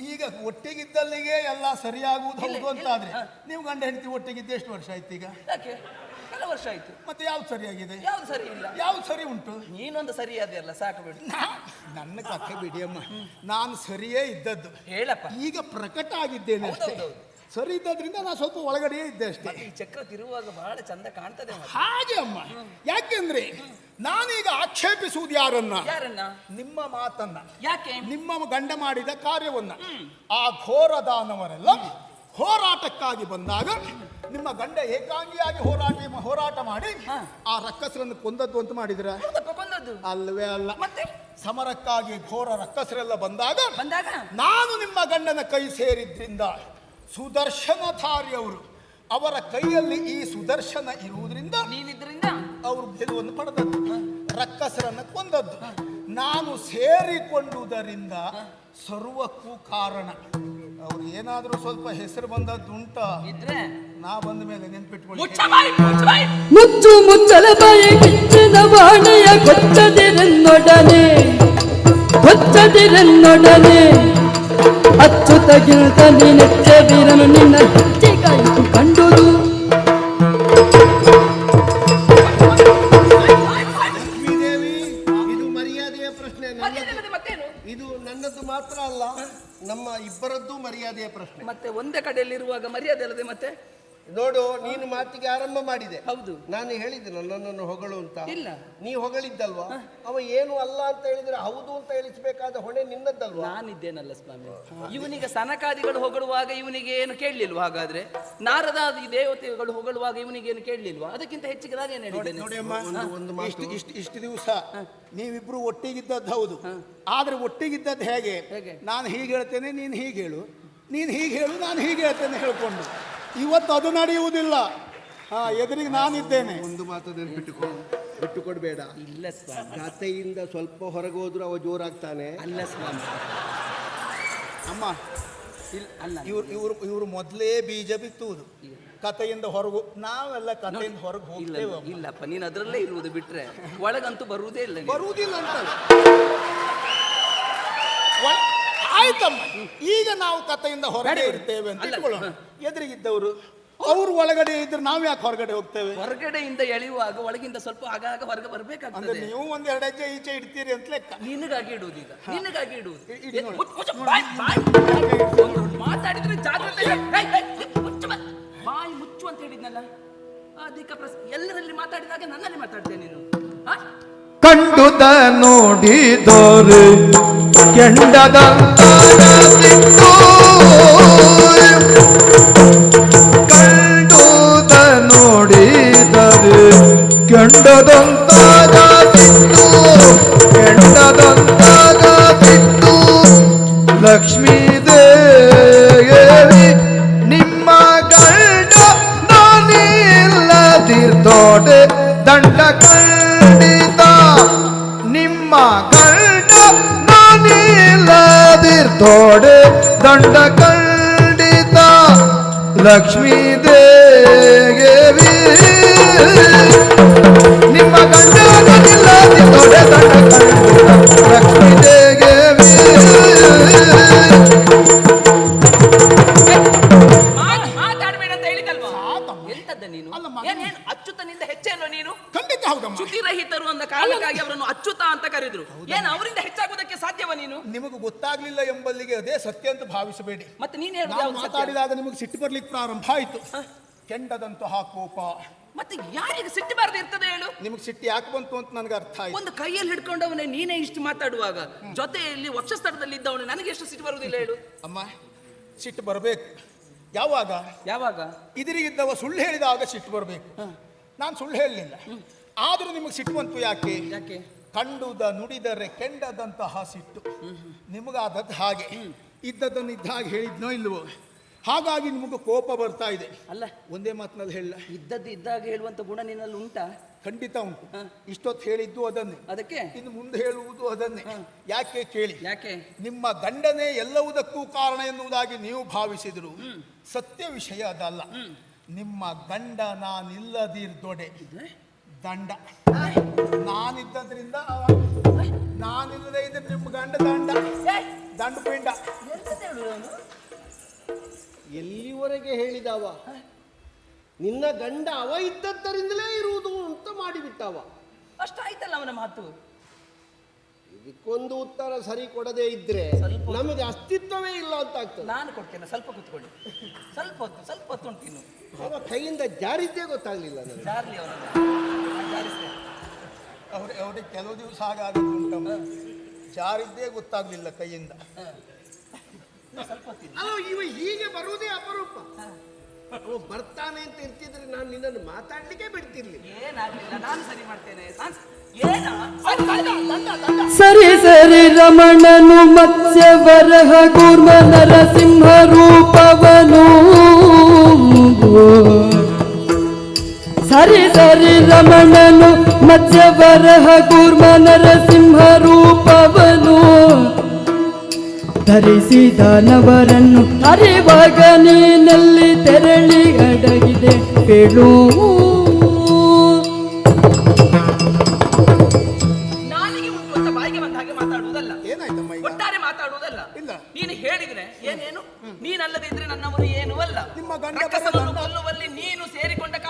[SPEAKER 1] ಈಗ ಒಟ್ಟಿಗಿದ್ದಲ್ಲಿಗೆ ಎಲ್ಲ ಸರಿಯಾಗುವುದು ಹೌದು
[SPEAKER 2] ಅಂತ
[SPEAKER 1] ಅಂತಾದ್ರೆ. ನೀವು ಗಂಡ ಹೆಂಡತಿ ಒಟ್ಟಿಗಿದ್ದು ಎಷ್ಟು ವರ್ಷ ಆಯ್ತು ಈಗ?
[SPEAKER 2] ಯಾಕೆ? ಕೆಲವು ವರ್ಷ ಆಯ್ತು.
[SPEAKER 1] ಮತ್ತೆ ಯಾವ್ದು ಸರಿಯಾಗಿದೆ
[SPEAKER 2] ಯಾವ್ದು ಸರಿ ಇಲ್ಲ.
[SPEAKER 1] ಯಾವ್ದು ಸರಿ ಉಂಟು?
[SPEAKER 2] ನೀನೊಂದು ಸರಿ ಅದೆಲ್ಲ ಸಾಕು ಬಿಡು.
[SPEAKER 1] ನಾ- ನನ್ನ ಕಥೆ ಬಿಡಿ ಅಮ್ಮ. ನಾನು ಸರಿಯೇ ಇದ್ದದ್ದು.
[SPEAKER 2] ಹೇಳಪ್ಪ.
[SPEAKER 1] ಈಗ ಪ್ರಕಟ ಆಗಿದ್ದೇನೆ ಅಷ್ಟೇ. ಸರಿ ಇದ್ದದ್ರಿಂದ ನಾನು ಸ್ವಲ್ಪ ಒಳಗಡೆ ಇದ್ದೆ ಅಷ್ಟೇ.
[SPEAKER 2] ಮತ್ತೆ ಈ ಚಕ್ರ ತಿರುವಾಗ ಬಹಳ ಚಂದ ಕಾಣ್ತದೆ.
[SPEAKER 1] ಹಾಗೆ ಅಮ್ಮ. ಯಾಕೆಂದ್ರೆ ನಾನೀಗ ಆಕ್ಷೇಪಿಸುವುದು ಯಾರನ್ನ?
[SPEAKER 2] ಯಾರನ್ನ?
[SPEAKER 1] ನಿಮ್ಮ ಮಾತನ್ನ.
[SPEAKER 2] ಯಾಕೆ?
[SPEAKER 1] ನಿಮ್ಮ ಗಂಡ ಮಾಡಿದ ಕಾರ್ಯವನ್ನ. ಆ ಘೋರ ದಾನವರೆಲ್ಲ ಹೋರಾಟಕ್ಕಾಗಿ ಬಂದಾಗ ನಿಮ್ಮ ಗಂಡ ಏಕಾಂಗಿಯಾಗಿ ಹೋರಾಟ ಹೋರಾಟ ಮಾಡಿ. ಆ ರಕ್ಕಸರನ್ನು ಕೊಂದದ್ದು ಅಂತ ಮಾಡಿದ್ರ?
[SPEAKER 2] ಅಲ್ಲವೇ
[SPEAKER 1] ಅಲ್ವೇ ಅಲ್ಲ.
[SPEAKER 2] ಮತ್ತೆ?
[SPEAKER 1] ಸಮರಕ್ಕಾಗಿ ಘೋರ ರಕ್ಕಸರೆಲ್ಲ ಬಂದಾಗ ನಾನು ನಿಮ್ಮ ಗಂಡನ ಕೈ ಸೇರಿದ್ರಿಂದ ಸುದರ್ಶನಧಾರಿಯವರು ಅವರ ಕೈಯಲ್ಲಿ ಈ ಸುದರ್ಶನ ಇರುವುದರಿಂದ
[SPEAKER 2] ನೀನಿದ್ರಿಂದ?
[SPEAKER 1] ಅವರು ಗೆಲುವನ್ನು ಪಡೆದದ್ದು. ರಕ್ಕಸರನ್ನು ಕೊಂದದ್ದು. ನಾನು ಸೇರಿಕೊಂಡುದರಿಂದ ಸರ್ವಕ್ಕೂ ಕಾರಣ. ಅವ್ರು ಏನಾದರೂ ಸ್ವಲ್ಪ ಹೆಸರು ಬಂದದ್ದುಂಟ
[SPEAKER 2] ಇದ್ರೆ?
[SPEAKER 1] ನಾ ಬಂದ ಮೇಲೆ ನೆನ್ಪಿಟ್ಕೊಳ್ಳಿ.
[SPEAKER 2] ಮುಚ್ಚ
[SPEAKER 5] ಮುಚ್ಚಲ ಬಾಯಿ ಕಿಚ್ಚಿನ ಬಾಣೆಯ ಕೊಚ್ಚದಿರನ್ನೊಡನೆ ಕೊಚ್ಚದಿರನ್ನೊಡನೆ ಅಚ್ಚುತಗಿಂತ ನೀನೆಚ್ಚದಿರನು ನಿನ್ನ ಹೆಚ್ಚಿಗಾಯಿತು ಕಂಡುದು.
[SPEAKER 4] ಮಾತ್ರ ಅಲ್ಲ ನಮ್ಮ ಇಬ್ಬರದ್ದು ಮರ್ಯಾದೆಯ ಪ್ರಶ್ನೆ.
[SPEAKER 2] ಮತ್ತೆ ಒಂದೇ ಕಡೆಯಲ್ಲಿರುವಾಗ ಮರ್ಯಾದೆ ಅಲ್ಲದೆ ಮತ್ತೆ?
[SPEAKER 4] ನೋಡು ನೀನು ಮಾತಿಗೆ ಆರಂಭ ಮಾಡಿದೆ.
[SPEAKER 2] ಹೌದು.
[SPEAKER 4] ನಾನು ಹೇಳಿದ್ದೆ ನನ್ನನ್ನು ಹೊಗಳು ಅಂತ.
[SPEAKER 2] ಇಲ್ಲ.
[SPEAKER 4] ನೀ ಹೊಗಳಿದ್ದಲ್ವಾ? ಅವ ಏನು ಅಲ್ಲ ಅಂತ ಹೇಳಿದ್ರೆ ಹೌದು ಅಂತ ಹೇಳಿಸಬೇಕಾದ ಹೊಣೆ ನಿನ್ನದ್ದಲ್ವಾ?
[SPEAKER 2] ನಾನಿದ್ದೇನಲ್ಲ ಸ್ವಾಮಿ. ಇವನಿಗೆ ಸನಕಾದಿಗಳು ಹೊಗಳುವಾಗ ಇವನಿಗೆ ಏನು ಕೇಳಲಿಲ್ವಾ? ಹಾಗಾದ್ರೆ ನಾರದ ದೇವತೆಗಳು ಹೊಗಳುವಾಗ ಇವನಿಗೆ ಏನು ಕೇಳಲಿಲ್ವಾ? ಅದಕ್ಕಿಂತ ಹೆಚ್ಚಿಗೆ ನಾನೇನು ಹೇಳಿದ್ದೇನೆ?
[SPEAKER 1] ನೋಡಿ ಅಮ್ಮ
[SPEAKER 4] ಒಂದು- ಒಂದು ಮಾತು.
[SPEAKER 1] ಇಷ್ಟು ಇಷ್ಟು ಇಷ್ಟು ದಿವಸ ನೀವಿಬ್ರು ಒಟ್ಟಿಗಿದ್ದದ್ದು ಹೌದು. ಆದ್ರೆ ಒಟ್ಟಿಗಿದ್ದದ್ದು ಹೇಗೆ?
[SPEAKER 2] ಹೇಗೆ?
[SPEAKER 1] ನಾನು ಹೀಗೆ ಹೇಳ್ತೇನೆ ನೀನು ಹೀಗೆ ಹೇಳು. ನೀನು ಹೀಗೆ ಹೇಳು ನಾನು ಹೀಗೆ ಹೇಳ್ತೇನೆ ಹೇಳ್ಕೊಂಡು. ಇವತ್ತು ಅದು ನಡೆಯುವುದಿಲ್ಲ. ಹಾ ಎದುರಿಗೆ ನಾನಿದ್ದೇನೆ.
[SPEAKER 4] ಒಂದು ಮಾತು ನೆನ್ಪಿಟ್ಟುಕೊ ಬಿಟ್ಟುಕೊಡ್ಬೇಡ.
[SPEAKER 2] ಇಲ್ಲ ಸ್ವಾಮಿ.
[SPEAKER 4] ಕಥೆಯಿಂದ ಸ್ವಲ್ಪ ಹೊರಗೆ ಹೋದ್ರು ಅವ ಜೋರಾಗ್ತಾನೆ.
[SPEAKER 2] ಅಲ್ಲ ಸ್ವಾಮಿ.
[SPEAKER 1] ಅಮ್ಮ
[SPEAKER 2] ಇಲ್ಲ ಅಲ್ಲ
[SPEAKER 1] ಇವ್ರು ಇವರು ಇವರು ಮೊದಲೇ ಬೀಜ ಬಿತ್ತುವುದು. ಕಥೆಯಿಂದ ಹೊರಗು ನಾವೆಲ್ಲ ಕಥೆಯಿಂದ ಹೊರಗೆ
[SPEAKER 2] ಇಲ್ಲ
[SPEAKER 1] ಹೋಗ್ತೇವೆ ಅಮ್ಮ.
[SPEAKER 2] ಇಲ್ಲಪ್ಪ ನೀನು ಅದರಲ್ಲೇ ಇರುವುದು ಬಿಟ್ರೆ ಒಳಗಂತೂ ಬರುವುದೇ ಇಲ್ಲ ನೀನು.
[SPEAKER 1] ಬರುವುದಿಲ್ಲ ಅಂತ ಒಳ- ಆಯ್ತಮ್ಮ ಈಗ ನಾವು ಕಥೆಯಿಂದ ಹೊರಗಡೆ ಇರ್ತೇವೆ ಅಂತ. ಇಟ್ಕೊಳ್ಳೋಣ. ಎದುರಿಗಿದ್ದವರು ಅವ್ರು ಒಳಗಡೆ ಇದ್ರೆ ನಾವು ಯಾಕೆ ಹೊರಗಡೆ ಹೋಗ್ತೇವೆ?
[SPEAKER 2] ಹೊರಗಡೆಯಿಂದ ಎಳೆಯುವಾಗ ಒಳಗಿಂದ ಸ್ವಲ್ಪ ಆಗಾಗ ಹೊರಗೆ
[SPEAKER 1] ಅಂದ್ರೆ
[SPEAKER 2] ಬರ್ಬೇಕಾಗ್ತದೆ
[SPEAKER 1] ನೀವು ಒಂದ್ ಎರಡು ಹೆಜ್ಜೆ ಈಚೆ ಇಡ್ತೀರಿ ಅಂತ ಲೆಕ್ಕ.
[SPEAKER 2] ನಿನಗಾಗಿ ಇಡುವುದು ಈಗ. ನಿನಗಾಗಿ ಇಡುವುದು. ಮಾತಾಡಿದ್ರೆ ಜಾಗ್ರತೆ. ಬಾಯಿ ಮುಚ್ಚು ಅಂತ ಹೇಳಿದ್ನಲ್ಲ? ಅಧಿಕ ಪ್ರಸ್ ಎಲ್ಲರಲ್ಲಿ ಮಾತಾಡಿದಾಗ ನನ್ನಲ್ಲಿ ಮಾತಾಡ್ತೇನೆ ನೀನು. ಹಾ?
[SPEAKER 3] ಕಂಡುದ ನೋಡಿದೋರು ಕೆಂಡದ ಕಂಡುದ ನೋಡಿದರು ಕೆಂಡದಂತಾಗ ಸಿಟ್ಟು ಲಕ್ಷ್ಮೀ ದೇವಿ ನಿಮ್ಮ ಗಂಡ ನಾನಿಲ್ಲದಿರ್ದೋಡೆ ದಂಡ ಖಂಡಿತ ನಾನಿಲ್ಲದಿರ್ದೋಡೆ ದಂಡ ಖಂಡಿತ ಲಕ್ಷ್ಮೀ ದೇವಿ ನಿಮ್ಮ ಗಂಡ ತೋಡೆ ದಂಡ ಖಂಡಿತ ಲಕ್ಷ್ಮೀ ದೇವಿ
[SPEAKER 2] ಅಚ್ಚುತನಿಂದ ಹೆಚ್ಚೇನೋ ನೀನು?
[SPEAKER 1] ಖಂಡಿತ ಹೌದಮ್ಮ.
[SPEAKER 2] ಚ್ಯುತಿರಹಿತರು ಅಂದ ಕಾರಣಕ್ಕಾಗಿ ಅವರನ್ನು ಅಚ್ಚುತ ಅಂತ ಕರೆದ್ರು. ಏನು ಅವರಿಂದ ನೀನು?
[SPEAKER 1] ನಿಮಗೆ ಗೊತ್ತಾಗ್ಲಿಲ್ಲ ಎಂಬಲ್ಲಿಗೆ ಅದೇ ಸತ್ಯ ಅಂತ ಭಾವಿಸಬೇಡಿ.
[SPEAKER 2] ಮತ್ತೆ ನೀನ್ ಹೇಳುದು
[SPEAKER 1] ನಾವು
[SPEAKER 2] ಯಾವ್ದು ಸತ್ಯ?
[SPEAKER 1] ಮಾತಾಡಿದಾಗ ನಿಮಗೆ ಸಿಟ್ಟು ಬರ್ಲಿಕ್ಕೆ ಪ್ರಾರಂಭ ಆಯ್ತು. ಕೆಂಡದಂತಹ ಕೋಪ
[SPEAKER 2] ಮತ್ತೆ ಯಾರಿಗೆ ಸಿಟ್ಟು ಬಾರದೆ ಇರ್ತದೆ ಹೇಳು?
[SPEAKER 1] ನಿಮಗೆ ಸಿಟ್ಟು ಯಾಕೆ ಬಂತು ಅಂತ ನನಗೆ ಅರ್ಥ ಆಯ್ತು.
[SPEAKER 2] ಒಂದು ಕೈಯಲ್ಲಿ ಹಿಡ್ಕೊಂಡವನೇ ನೀನೇ ಇಷ್ಟು ಮಾತಾಡುವಾಗ ಜೊತೆಯಲ್ಲಿ ವಕ್ಷಸ್ಥಳದಲ್ಲಿ ಇದ್ದವನು ನನಗೆ ಎಷ್ಟು ಸಿಟ್ಟು ಬರುವುದಿಲ್ಲ ಹೇಳು?
[SPEAKER 1] ಅಮ್ಮ ಸಿಟ್ಟು ಬರಬೇಕು. ಯಾವಾಗ?
[SPEAKER 2] ಯಾವಾಗ?
[SPEAKER 1] ಇದಿರಿಗಿದ್ದವ ಸುಳ್ಳು ಹೇಳಿದಾಗ ಸಿಟ್ಟು ಬರಬೇಕು. ನಾನು ಸುಳ್ಳು ಹೇಳಲಿಲ್ಲ. ಆದರೂ ನಿಮಗೆ ಸಿಟ್ಟು ಬಂತು ಯಾಕೆ?
[SPEAKER 2] ಯಾಕೆ?
[SPEAKER 1] ಕಂಡುದ ನುಡಿದರೆ ಕೆಂಡದಂತಹ ಸಿಟ್ಟು. ನಿಮಗಾದದ್ದು ಹಾಗೆ. ಇದ್ದದನ್ನು ಇದ್ದ ಹಾಗೆ ಹೇಳಿದ್ನೋ ಇಲ್ವೋ? ಹಾಗಾಗಿ ನಿಮಗೂ ಕೋಪ ಬರ್ತಾ ಇದೆ.
[SPEAKER 2] ಅಲ್ಲ
[SPEAKER 1] ಒಂದೇ ಮಾತಿನಲ್ಲಿ ಹೇಳ.
[SPEAKER 2] ಇದ್ದದ್ದು ಇದ್ದಾಗ ಹೇಳುವಂತ ಗುಣ ನಿನ್ನಲ್ಲಿ ಉಂಟಾ?
[SPEAKER 1] ಖಂಡಿತ ಉಂಟು. ಇಷ್ಟೊತ್ತು ಹೇಳಿದ್ದು ಅದನ್ನೇ.
[SPEAKER 2] ಅದಕ್ಕೆ?
[SPEAKER 1] ಇನ್ನು ಮುಂದೆ ಹೇಳುವುದು ಅದನ್ನೇ. ಯಾಕೆ ಕೇಳಿ?
[SPEAKER 2] ಯಾಕೆ?
[SPEAKER 1] ನಿಮ್ಮ ಗಂಡನೇ ಎಲ್ಲವುದಕ್ಕೂ ಕಾರಣ ಎನ್ನುವುದಾಗಿ ನೀವು ಭಾವಿಸಿದ್ರು. ಸತ್ಯ ವಿಷಯ ಅದಲ್ಲ. ನಿಮ್ಮ ಗಂಡ ನಾನಿಲ್ಲದಿರ್ದೊಡೆ. ದಂಡ. ನಾನಿದ್ದರಿಂದ ಅವ ನಾನಿಲ್ಲದೆ ಇದ್ರೆ ನಿಮ್ಮ ಗಂಡ ದಂಡ. ದಂಡ ಪಿಂಡ
[SPEAKER 4] ಎಲ್ಲಿವರೆಗೆ ಹೇಳಿದವ? ನಿನ್ನ ಗಂಡ ಅವ ಇದ್ದದ್ದರಿಂದಲೇ ಇರುವುದು ಅಂತ ಮಾಡಿಬಿಟ್ಟವ.
[SPEAKER 2] ಅಷ್ಟಾಯ್ತಲ್ಲ ಅವನ ಮಾತು.
[SPEAKER 4] ಇದಕ್ಕೊಂದು ಉತ್ತರ ಸರಿ ಕೊಡದೇ ಇದ್ರೆ
[SPEAKER 2] ಸ್ವಲ್ಪ-
[SPEAKER 4] ನಮಗೆ ಅಸ್ತಿತ್ವವೇ ಇಲ್ಲ ಅಂತ ಆಗ್ತದೆ.
[SPEAKER 2] ನಾನು ಕೊಡ್ತೇನೆ ಸ್ವಲ್ಪ ಕುತ್ಕೊಳ್ಳಿ. ಸ್ವಲ್ಪ ಹೊತ್ತು ಸ್ವಲ್ಪ ಹೊತ್ತು ಉಂಟು ಇನ್ನು.
[SPEAKER 4] ಅವ ಕೈಯಿಂದ ಜಾರಿದ್ದೇ ಗೊತ್ತಾಗ್ಲಿಲ್ಲ ನನಗೆ.
[SPEAKER 2] ಜಾರ್ಲಿ ಅವನನ್ನು ಜಾರಿಸ್ತೇನೆ
[SPEAKER 1] ಅವ್ರ ಅವ್ರಿಗೆ ಕೆಲವು ದಿವಸ ಹಾಗಾಗುತ್ತೆ ಉಂಟಮ್ಮ ಜಾರಿದ್ದೇ ಗೊತ್ತಾಗ್ಲಿಲ್ಲ ಕೈಯಿಂದ.
[SPEAKER 2] ಇನ್ನು ಸ್ವಲ್ಪ
[SPEAKER 4] ಅಲ್ಲ ಇವ ಹೀಗೆ ಬರುವುದೇ ಅಪರೂಪ. ಅವ ಬರ್ತಾನೆ ಅಂತ ಇರ್ತಿದ್ರೆ ನಾನು ನಿನ್ನನ್ನು ಮಾತಾಡ್ಲಿಕ್ಕೆ ಬಿಡ್ತಿರ್ಲಿಲ್ಲ.
[SPEAKER 2] ಏನಾಗ್ಲಿಲ್ಲ ನಾನು ಸರಿ ಮಾಡ್ತೇನೆ. ನಾನ್ ಸರಿ, ಸರಿ.
[SPEAKER 5] ರಮಣನು ಮತ್ಸ್ಯ ವರಹ ಕೂರ್ಮ ನರಸಿಂಹ ರೂಪವನು. ಸರಿ ಸರಿ ರಮಣನು ಮತ್ಸ್ಯ ವರಹ ಕೂರ್ಮ ನರಸಿಂಹ ರೂಪವನು. ಧರಿಸಿ ದಾನವರನ್ನು ಅರಿವಾಗ ನೀನಲ್ಲಿ ತೆರಳಿ ಅಡಗಿದೆ. ಕೇಳು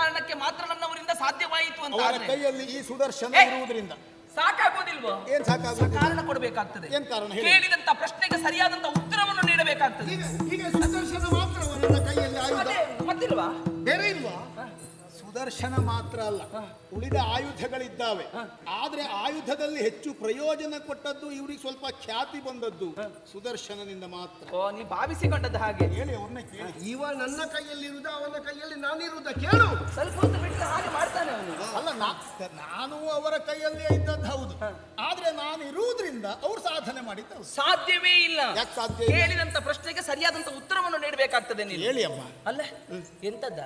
[SPEAKER 2] ಕಾರಣಕ್ಕೆ ಮಾತ್ರ ನನ್ನವರಿಂದ ಸಾಧ್ಯವಾಯಿತು ಅಂತ
[SPEAKER 1] ಅವರ
[SPEAKER 2] ಆದ್ರೆ
[SPEAKER 1] ಕೈಯಲ್ಲಿ ಈ ಸುದರ್ಶನ
[SPEAKER 2] ಏ!
[SPEAKER 1] ಇರುವುದರಿಂದ.
[SPEAKER 2] ಸಾಕಾಗೋದಿಲ್ವೋ?
[SPEAKER 1] ಏನ್ ಸಾಕಾಗುದಿಲ್ಲ
[SPEAKER 2] ಕಾರಣ ಕೊಡಬೇಕಾಗ್ತದೆ.
[SPEAKER 1] ಏನ್ ಕಾರಣ ಹೇಳಿ?
[SPEAKER 2] ಕೇಳಿದಂತ ಪ್ರಶ್ನೆಗೆ ಸರಿಯಾದಂತ ಉತ್ತರವನ್ನು ನೀಡಬೇಕಾಗ್ತದೆ.
[SPEAKER 4] ಈಗ ಈಗ ಸುದರ್ಶನ ಮಾತ್ರ ನನ್ನ ಕೈಯಲ್ಲಿ ಆಯುಧ
[SPEAKER 2] ಅದೇ ಮತ್ತಿಲ್ವಾ
[SPEAKER 4] ಬೇರೆ ಇಲ್ವಾ?
[SPEAKER 1] ಸುದರ್ಶನ ಮಾತ್ರ ಅಲ್ಲ ಉಳಿದ ಆಯುಧಗಳಿದ್ದಾವೆ. ಆದ್ರೆ ಆಯುಧದಲ್ಲಿ ಹೆಚ್ಚು ಪ್ರಯೋಜನ ಕೊಟ್ಟದ್ದು ಇವ್ರಿಗೆ ಸ್ವಲ್ಪ ಖ್ಯಾತಿ ಬಂದದ್ದು ಸುದರ್ಶನದಿಂದ ಮಾತ್ರ.
[SPEAKER 2] ಓ ನೀ ಭಾವಿಸಿಕೊಂಡದ್ದು ಹಾಗೆ.
[SPEAKER 1] ಹೇಳಿ ಅವನ್ನ ಕೇಳಿ.
[SPEAKER 4] ಇವ ನನ್ನ ಕೈಯಲ್ಲಿರುವುದ ಅವನ ಕೈಯಲ್ಲಿ ನಾನಿರುವುದ ಕೇಳು.
[SPEAKER 2] ಸ್ವಲ್ಪ ಹೊತ್ತು ಹಾಗೆ ಮಾಡ್ತಾನೆ ಅವನು.
[SPEAKER 1] ಅಲ್ಲ ನಾ- ನಾನು ಅವರ ಕೈಯಲ್ಲಿ ಇದ್ದದ್ದು ಹೌದು. ಆದ್ರೆ ನಾನು ಇರುವುದರಿಂದ ಅವ್ರು ಸಾಧನೆ ಮಾಡಿದ್ದು
[SPEAKER 2] ಸಾಧ್ಯವೇ ಇಲ್ಲ.
[SPEAKER 1] ಯಾಕ್ ಸಾಧ್ಯ ಇಲ್ಲ?
[SPEAKER 2] ಕೇಳಿದಂತ ಪ್ರಶ್ನೆಗೆ ಸರಿಯಾದಂತ ಉತ್ತರವನ್ನು ನೀಡಬೇಕಾಗ್ತದೆ ನೀನು.
[SPEAKER 1] ಹೇಳಿ ಅಮ್ಮ.
[SPEAKER 2] ಅಲ್ಲ ಎಂತದ್ದ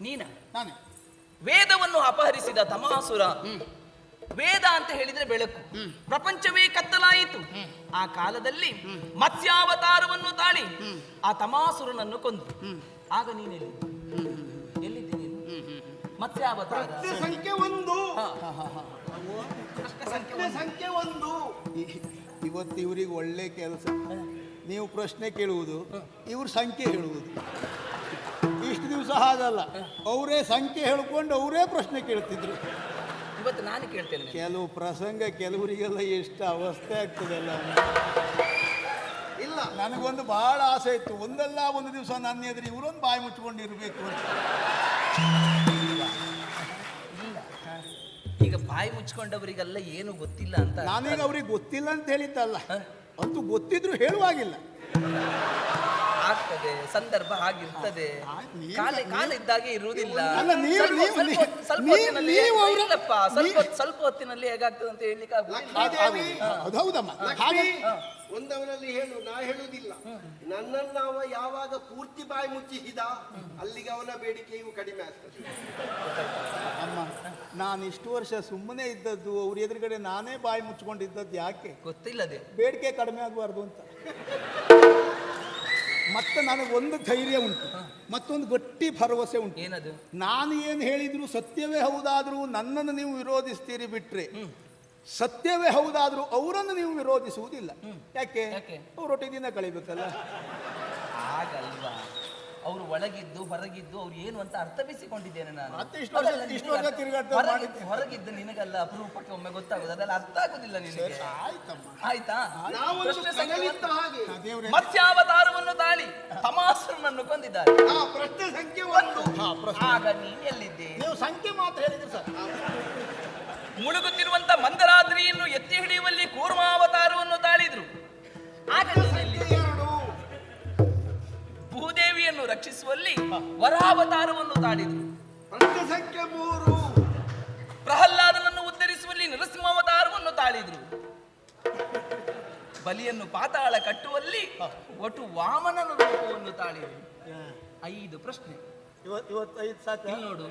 [SPEAKER 2] ನೀನ?
[SPEAKER 1] ನಾನೇ.
[SPEAKER 2] ವೇದವನ್ನು ಅಪಹರಿಸಿದ ತಮಾಸುರ ವೇದ ಅಂತ ಹೇಳಿದ್ರೆ ಬೆಳಕು. ಪ್ರಪಂಚವೇ ಕತ್ತಲಾಯಿತು. ಆ ಕಾಲದಲ್ಲಿ ಮತ್ಸ್ಯಾವತಾರವನ್ನು ತಾಳಿ ಆ ತಮಾಸುರನನ್ನು ಕೊಂದು. ಆಗ ನೀನೆಲ್ಲಿ ಎಲ್ಲಿದ್ದೀನಿ ನೀನು? ಮತ್ಸ್ಯಾವತಾರ.
[SPEAKER 4] ಸಂಖ್ಯೆ ಒಂದು. ಸಂಖ್ಯೆ ಒಂದು.
[SPEAKER 1] ಇವತ್ತು ಇವ್ರಿಗೆ ಒಳ್ಳೆ ಕೆಲಸ. ನೀವು ಪ್ರಶ್ನೆ ಕೇಳುವುದು ಇವ್ರ ಸಂಖ್ಯೆ ಹೇಳುವುದು. ದಿವಸ ಹಾಗಲ್ಲ ಅವರೇ ಸಂಖ್ಯೆ ಹೇಳ್ಕೊಂಡು ಅವರೇ ಪ್ರಶ್ನೆ ಕೇಳ್ತಿದ್ರು.
[SPEAKER 2] ಇವತ್ತು ನಾನು ಕೇಳ್ತೇನೆ
[SPEAKER 1] ಕೆಲವು ಪ್ರಸಂಗ ಕೆಲವರಿಗೆಲ್ಲ ಎಷ್ಟು ಅವಸ್ಥೆ ಆಗ್ತದಲ್ಲ
[SPEAKER 4] ಇಲ್ಲ.
[SPEAKER 1] ನನಗೊಂದು ಬಹಳ ಆಸೆ ಇತ್ತು. ಒಂದಲ್ಲ ಒಂದು ದಿವಸ ನನ್ನ ಎದುರು ಇವರೊಂದು ಬಾಯಿ ಮುಚ್ಕೊಂಡು ಇರಬೇಕು ಅಂತ.
[SPEAKER 2] ಈಗ ಬಾಯಿ ಮುಚ್ಕೊಂಡವರಿಗೆಲ್ಲ ಏನು ಗೊತ್ತಿಲ್ಲ ಅಂತ
[SPEAKER 1] ನಾನೀಗ ಅವ್ರಿಗೆ ಗೊತ್ತಿಲ್ಲ ಅಂತ ಹೇಳಿದ್ದಲ್ಲ. ಅಂತೂ ಗೊತ್ತಿದ್ರು ಹೇಳುವಾಗಿಲ್ಲ.
[SPEAKER 2] ಆಗ್ತದೆ ಸಂದರ್ಭ ಹಾಗಿರ್ತದೆ ಕಾಲ ಕಾಲ ಇದ್ದಾಗೆ ಇರುವುದಿಲ್ಲ. ಸ್ವಲ್ಪ- ಸ್ವಲ್ಪ ಸ್ವಲ್ಪ ಹೊತ್ತಿನಲ್ಲಿ ಹೇಗಾಗ್ತದೆ ಅಂತ ಹೇಳಲಿಕ್ಕೆ ಆಗುದಿಲ್ಲ.
[SPEAKER 1] ಹಾಗೆ
[SPEAKER 4] ಒಂದವನಲ್ಲಿ ಹೇಳು ನಾ ಹೇಳುವುದಿಲ್ಲ ನನ್ನನ್ನು ಅವ ಯಾವಾಗ ಪೂರ್ತಿ ಬಾಯಿ ಮುಚ್ಚಿಸಿದ ಅಲ್ಲಿಗೆ ಅವನ ಬೇಡಿಕೆಯು ಕಡಿಮೆ ಆಗ್ತದೆ.
[SPEAKER 1] ಅಮ್ಮ ನಾನು ಇಷ್ಟು ವರ್ಷ ಸುಮ್ಮನೆ ಇದ್ದದ್ದು ಅವ್ರ ಎದುರುಗಡೆ ನಾನೇ ಬಾಯಿ ಮುಚ್ಕೊಂಡಿದ್ದದ್ದು ಯಾಕೆ?
[SPEAKER 2] ಗೊತ್ತಿಲ್ಲದೆ.
[SPEAKER 1] ಬೇಡಿಕೆ ಕಡಿಮೆ ಆಗಬಾರ್ದು ಅಂತ. ಮತ್ತೆ ನನಗೆ ಒಂದು ಧೈರ್ಯ ಉಂಟು. ಮತ್ತೊಂದು ಗಟ್ಟಿ ಭರವಸೆ ಉಂಟು.
[SPEAKER 2] ಏನದು?
[SPEAKER 1] ನಾನು ಏನು ಹೇಳಿದ್ರು ಸತ್ಯವೇ ಹೌದಾದರೂ ನನ್ನನ್ನು ನೀವು ವಿರೋಧಿಸ್ತೀರಿ ಬಿಟ್ರೆ. ಸತ್ಯವೇ ಹೌದಾದರೂ ಅವರನ್ನು ನೀವು ವಿರೋಧಿಸುವುದಿಲ್ಲ. ಯಾಕೆ? ಅವ್ರೊಟ್ಟಿಗೆ ದಿನ ಕಳಿಬೇಕಲ್ಲ.
[SPEAKER 2] ಹಾಗಲ್ವಾ? ಅವರು ಒಳಗಿದ್ದು ಹೊರಗಿದ್ದು ಅವ್ರು ಏನು ಅಂತ ಅರ್ಥಪಿಸಿಕೊಂಡಿದ್ದೇನೆ ನಾನು.
[SPEAKER 1] ಮತ್ತೆ ಇಷ್ಟು ವರ್ಷ-
[SPEAKER 2] ಅದಲ್ಲ,
[SPEAKER 1] ಇಷ್ಟು ವರ್ಷ
[SPEAKER 2] ಅರ್ಥ-
[SPEAKER 1] ತಿರುಗಾಡ್ತಾ
[SPEAKER 2] ಹೊರಗಿದ್ದು-
[SPEAKER 1] ಮಾಡಿದ್ದೆ.
[SPEAKER 2] ಹೊರಗಿದ್ದು ನಿನಗಲ್ಲ ಅಪರೂಪಕ್ಕೆ ಒಮ್ಮೆ ಗೊತ್ತಾಗುದು ಅದೆಲ್ಲ ಅರ್ಥ ಆಗುದಿಲ್ಲ ನಿನಗೆ.
[SPEAKER 1] ಆಯ್ತಮ್ಮ.
[SPEAKER 2] ಆಯ್ತಾ?
[SPEAKER 4] ನಾವೊಂದು
[SPEAKER 2] ಪ್ರಶ್ನೆ ಸಂಖ್ಯೆ
[SPEAKER 4] ಕನಲಿದ್ದ
[SPEAKER 2] ಒಂದು.
[SPEAKER 4] ಹಾಗೆ.
[SPEAKER 1] ಆ ದೇವ್ರೇ.
[SPEAKER 2] ಮತ್ಸ್ಯಾವತಾರವನ್ನು ತಾಳಿ ತಮಾಸರನನ್ನು ಕೊಂದಿದ್ದಾರೆ.
[SPEAKER 4] ಆ ಪ್ರಶ್ನೆ ಸಂಖ್ಯೆ ಒಂದು.
[SPEAKER 2] ಆಗ ನೀನ್ ಎಲ್ಲಿದ್ದೆ?
[SPEAKER 1] ನೀವು ಸಂಖ್ಯೆ ಮಾತ್ರ ಹೇಳಿದ್ರು ಸರ್.
[SPEAKER 2] ಮುಳುಗುತ್ತಿರುವಂತ ಮಂದರಾದ್ರಿಯನ್ನು ಎತ್ತಿ ಹಿಡಿಯುವಲ್ಲಿ ಕೂರ್ಮಾವತಾರವನ್ನು ತಾಳಿದ್ರು. ಆಗ ನೀನ್ ಎಲ್ಲಿದ್ದೆ? ಭೂದೇವಿಯನ್ನು ರಕ್ಷಿಸುವಲ್ಲಿ ವರಾವತಾರವನ್ನು
[SPEAKER 4] ತಾಡಿದರು. ಸಂಖ್ಯೆ ಮೂರು.
[SPEAKER 2] ಪ್ರಹ್ಲಾದನನ್ನು ಉದ್ಧರಿಸುವಲ್ಲಿ ನರಸಿಂಹಾವತಾರವನ್ನು ತಾಳಿದ್ರು. ಬಲಿಯನ್ನು ಪಾತಾಳ ಕಟ್ಟುವಲ್ಲಿ ಒಟ್ಟು ವಾಮನನ ರೂಪವನ್ನು ತಾಳಿದ್ರು. ಐದು ಪ್ರಶ್ನೆ. ನೋಡು.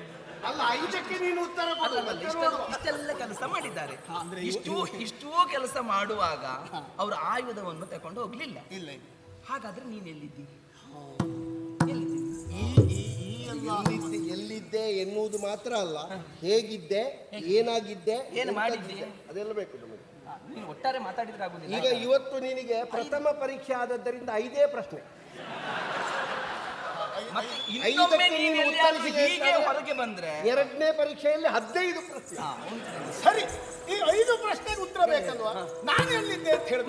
[SPEAKER 4] ಅಲ್ಲ ಐದಕ್ಕೆ ನೀನು ಉತ್ತರ
[SPEAKER 2] ಇಷ್ಟೆಲ್ಲ ಕೆಲಸ ಮಾಡಿದ್ದಾರೆ. ಇಷ್ಟೋ ಇಷ್ಟು ಕೆಲಸ ಮಾಡುವಾಗ ಅವರು ಆಯುಧವನ್ನು ತಕೊಂಡು ಹೋಗ್ಲಿಲ್ಲ.
[SPEAKER 1] ಇಲ್ಲ
[SPEAKER 2] ಹಾಗಾದ್ರೆ ನೀನ್ ಎಲ್ಲಿದ್ದಿ
[SPEAKER 4] ಎನ್ನುವುದು ಮಾತ್ರ ಅಲ್ಲ. ಹೇಗಿದ್ದೆ ಏನಾಗಿದ್ದೆ
[SPEAKER 2] ಏನು ಮಾಡಿದ್ದೆ?
[SPEAKER 4] ಅದೆಲ್ಲ ಬೇಕು ನಮಗೆ.
[SPEAKER 2] ನೀನು ಒಟ್ಟಾರೆ ಮಾತಾಡಿದ್ರೆ ಆಗುದಿಲ್ಲ.
[SPEAKER 4] ಈಗ ಇವತ್ತು ನಿನಗೆ ಪ್ರಥಮ ಪರೀಕ್ಷೆ ಆದದ್ದರಿಂದ ಐದೇ ಪ್ರಶ್ನೆ.
[SPEAKER 2] ಮತ್ತೆ
[SPEAKER 4] ಐದಕ್ಕೆ
[SPEAKER 2] ಇನ್ನೊಮ್ಮೆ ನೀನು
[SPEAKER 4] ನೀನು
[SPEAKER 2] ಎಲ್ಲಿಯಾದ್ರೂ ಹೀಗೆ
[SPEAKER 4] ಅಂತ-
[SPEAKER 2] ಹೊರಗೆ ಬಂದ್ರೆ
[SPEAKER 4] ಎರಡನೇ ಪರೀಕ್ಷೆಯಲ್ಲಿ ಹದಿನೈದು ಪ್ರಶ್ನೆ.
[SPEAKER 1] ಸರಿ ಈ ಐದು ಪ್ರಶ್ನೆಗೆ ಉತ್ತರ ಬೇಕಲ್ವಾ? ನಾನು ಎಲ್ಲಿದ್ದೆ ಅಂತ ಹೇಳಿ.